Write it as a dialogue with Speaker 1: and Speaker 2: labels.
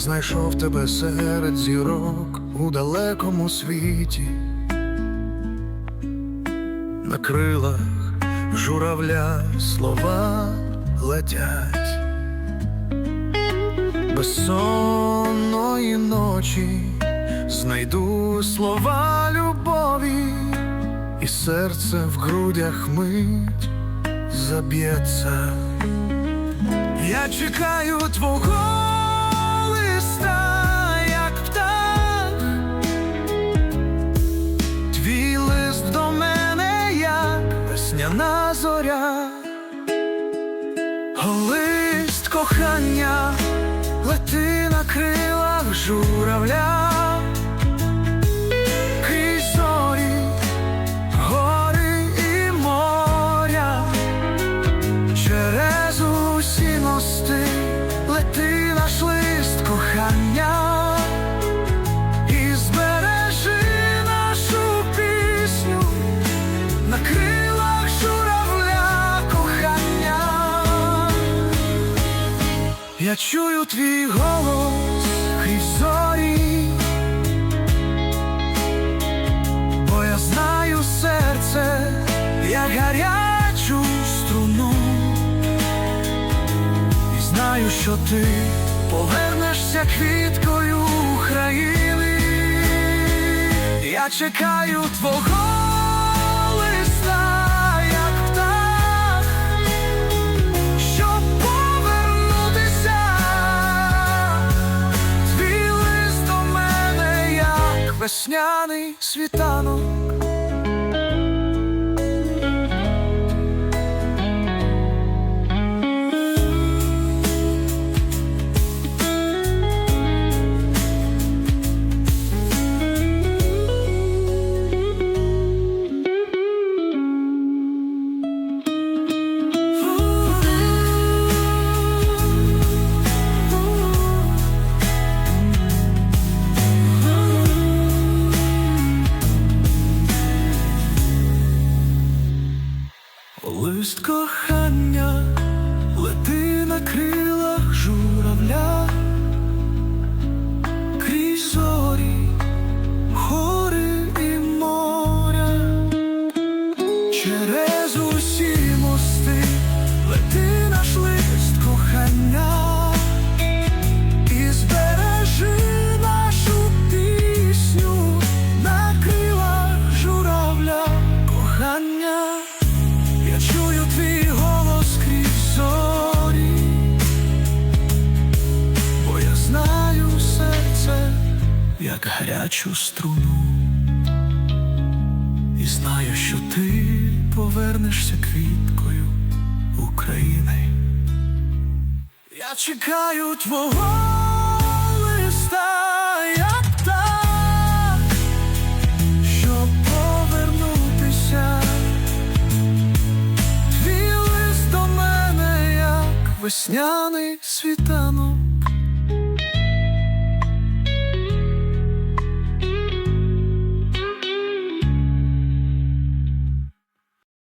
Speaker 1: знайшов тебе серед зірок у далекому світі, на крилах журавля слова летять, безсонної ночі знайду слова любові, і серце в грудях мить заб'ється. Я чекаю твого кохання, лети на крилах журавля, Я чую твій голос крізь зорі, бо я знаю серце, як гарячу струну. І знаю, що ти повернешся квіткою України. Я чекаю твого весняний світанок. Лист кохання гарячу струну, і знаю, що ти повернешся квіткою України. Я чекаю твого листа, щоб повернутися. Твій до мене, як весняний світанок.